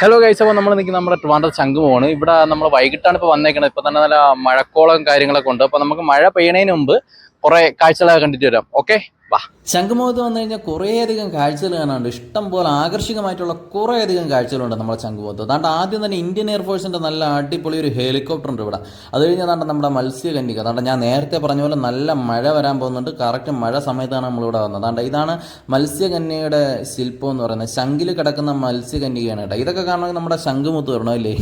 Hello guys അപ്പോൾ നമ്മൾ നിൽക്കുന്ന നമ്മുടെ ട്രിവാൻഡ്രം ശംഖുമാണ് ഇവിടെ നമ്മൾ വൈകിട്ടാണ് ഇപ്പോൾ വന്നേക്കുന്നത് ഇപ്പോൾ തന്നെ നല്ല മഴക്കോളം കാര്യങ്ങളൊക്കെ ഉണ്ട്. അപ്പോൾ നമുക്ക് മഴ പെയ്യണതിന് മുമ്പ് കുറേ കാഴ്ചകളൊക്കെ കണ്ടിട്ട് വരാം. ഓക്കെ വാ. ശംഖുമുഖത്ത് വന്നു കഴിഞ്ഞാൽ കുറേയധികം കാഴ്ചകൾ കാണാനുണ്ട്. ഇഷ്ടം പോലെ ആകർഷകമായിട്ടുള്ള കുറേയധികം കാഴ്ചകളുണ്ട് നമ്മുടെ ശംഖുമുഖത്ത്. അതാണ്ട് ആദ്യം തന്നെ ഇന്ത്യൻ എയർഫോഴ്സിന്റെ നല്ല അടിപൊളി ഒരു ഹെലികോപ്റ്റർ ഉണ്ട് ഇവിടെ. അത് കഴിഞ്ഞ് അതാണ്ട് നമ്മുടെ മത്സ്യകന്യക. അതാണ്ട് ഞാൻ നേരത്തെ പറഞ്ഞ പോലെ നല്ല മഴ വരാൻ പോകുന്നുണ്ട്. കറക്റ്റ് മഴ സമയത്താണ് നമ്മളിവിടെ വന്നത്. അതാണ്ട് ഇതാണ് മത്സ്യകന്യയുടെ ശില്പം എന്ന് പറയുന്നത്. ശംഖിൽ കിടക്കുന്ന മത്സ്യകന്യകയാണ് കേട്ടോ. ഇതൊക്കെ കാണണമെങ്കിൽ നമ്മുടെ ശംഖുമുത്ത് വരണമല്ലേ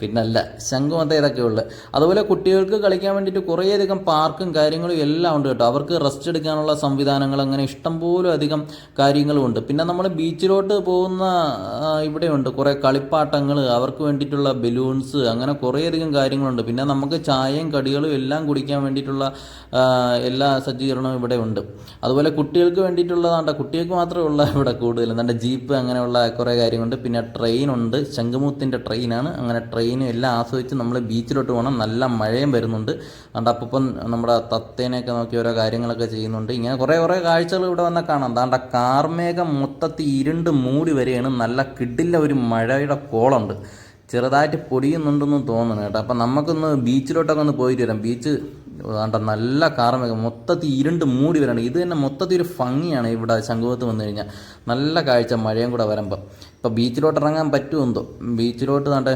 പിന്നല്ല ശംഖുമുത്ത ഇതൊക്കെ ഉള്ളു. അതുപോലെ കുട്ടികൾക്ക് കളിക്കാൻ വേണ്ടിയിട്ട് കുറേയധികം പാർക്കും കാര്യങ്ങളും എല്ലാം ഉണ്ട് കേട്ടോ. അവർക്ക് റെസ്റ്റ് എടുക്കാനുള്ള സംവിധാനങ്ങൾ അങ്ങനെ ഇഷ്ടംപോലെ അധികം കാര്യങ്ങളുമുണ്ട് പിന്നെ നമ്മൾ ബീച്ചിലോട്ട് പോകുന്ന ഇവിടെയുണ്ട്. കുറേ കളിപ്പാട്ടങ്ങൾ അവർക്ക് വേണ്ടിയിട്ടുള്ള ബലൂൺസ് അങ്ങനെ കുറേയധികം കാര്യങ്ങളുണ്ട്. പിന്നെ നമുക്ക് ചായയും കടികളും എല്ലാം കുടിക്കാൻ വേണ്ടിയിട്ടുള്ള എല്ലാ സജ്ജീകരണവും ഇവിടെ ഉണ്ട് അതുപോലെ കുട്ടികൾക്ക് വേണ്ടിയിട്ടുള്ളതാണ്ട കുട്ടികൾക്ക് മാത്രമേ ഉള്ള ഇവിടെ കൂടുതലും. നല്ല ജീപ്പ് അങ്ങനെയുള്ള കുറേ കാര്യങ്ങളുണ്ട്. പിന്നെ ട്രെയിൻ ഉണ്ട് ശംഖുമുത്തിന്റെ ട്രെയിനാണ്. അങ്ങനെ ട്രെയിനും എല്ലാം ആസ്വദിച്ച് നമ്മൾ ബീച്ചിലോട്ട് പോകണം നല്ല മഴയും വരുന്നുണ്ട്. അതുകൊണ്ട് അപ്പം നമ്മുടെ തത്തേനെയൊക്കെ നോക്കി ഓരോ കാര്യങ്ങളൊക്കെ ചെയ്യുന്നുണ്ട്. ഇങ്ങനെ കുറേ കുറേ കുറേ കാഴ്ചകൾ ഇവിടെ വന്നാൽ കാണാം. താണ്ട കാർമേഘം മൊത്തത്തിൽ ഇരുണ്ട് മൂടി വരെയാണ് നല്ല കിടില്ല ഒരു മഴയുടെ കോളുണ്ട്. ചെറുതായിട്ട് പൊടിയുന്നുണ്ടെന്ന് തോന്നുന്നു കേട്ടോ. അപ്പം നമുക്കൊന്ന് ബീച്ചിലോട്ടൊക്കെ ഒന്ന് പോയിട്ട് വരാം. ബീച്ച് വേണ്ട നല്ല കാർമേഘം. മൊത്തത്തിൽ ഇരുണ്ട് മൂടി വരണം. ഇത് തന്നെ മൊത്തത്തിൽ ഒരു ഭംഗിയാണ് ഇവിടെ ശംഖുവത്ത് വന്നു കഴിഞ്ഞാൽ. നല്ല കാഴ്ച മഴയും കൂടെ വരുമ്പോൾ ഇപ്പം ബീച്ചിലോട്ട് ഇറങ്ങാൻ പറ്റുമെന്തോ ബീച്ചിലോട്ട് താണ്ട്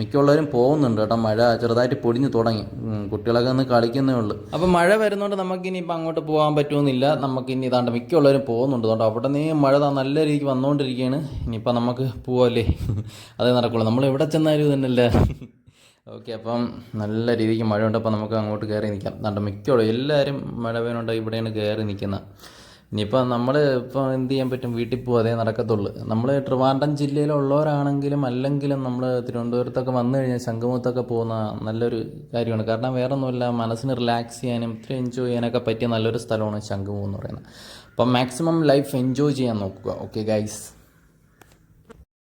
മിക്കുള്ളവരും പോകുന്നുണ്ട് കേട്ടോ. മഴ ചെറുതായിട്ട് പൊടിഞ്ഞു തുടങ്ങി. കുട്ടികളൊക്കെ ഒന്ന് കളിക്കുന്നേ ഉള്ളൂ. അപ്പം മഴ വരുന്നതുകൊണ്ട് നമുക്കിനി ഇപ്പം അങ്ങോട്ട് പോകാൻ പറ്റുമെന്നില്ല നമുക്ക് ഇനി ഇതാണ്ട് മിക്കുള്ളവരും പോകുന്നുണ്ട്. അതുകൊണ്ട് അവിടെ നിന്ന് മഴ നല്ല രീതിക്ക് വന്നുകൊണ്ടിരിക്കുകയാണ് ഇനിയിപ്പം നമുക്ക് പോവല്ലേ? അതേ നടക്കുള്ളൂ. നമ്മൾ എവിടെ ചെന്നാലും ഇത് തന്നെയല്ലേ ഓക്കെ അപ്പം നല്ല രീതിക്ക് മഴയുണ്ട് അപ്പം നമുക്ക് അങ്ങോട്ട് കയറി നിൽക്കാം. അതുകൊണ്ട് മിക്കോളും എല്ലാവരും മഴ പെയ്യുന്നുണ്ട് ഇവിടെയാണ് കയറി നിൽക്കുന്നത്. ഇനിയിപ്പോൾ നമ്മൾ ഇപ്പോൾ എന്ത് ചെയ്യാൻ പറ്റും? വീട്ടിൽ പോകും അതേ നടക്കത്തുള്ളൂ. നമ്മൾ ട്രിവാൻഡ്രം ജില്ലയിലുള്ളവരാണെങ്കിലും അല്ലെങ്കിലും നമ്മൾ തിരുവനന്തപുരത്തൊക്കെ വന്നു കഴിഞ്ഞാൽ ശംഖുമുഖത്തൊക്കെ പോകുന്ന നല്ലൊരു കാര്യമാണ്. കാരണം വേറെ ഒന്നുമില്ല മനസ്സിന് റിലാക്സ് ചെയ്യാനും ഇത്തിരി എൻജോയ് ചെയ്യാനൊക്കെ പറ്റിയ നല്ലൊരു സ്ഥലമാണ് ശംഖുമുഖം എന്ന് പറയുന്നത്. അപ്പം മാക്സിമം ലൈഫ് എൻജോയ് ചെയ്യാൻ നോക്കുക. Okay guys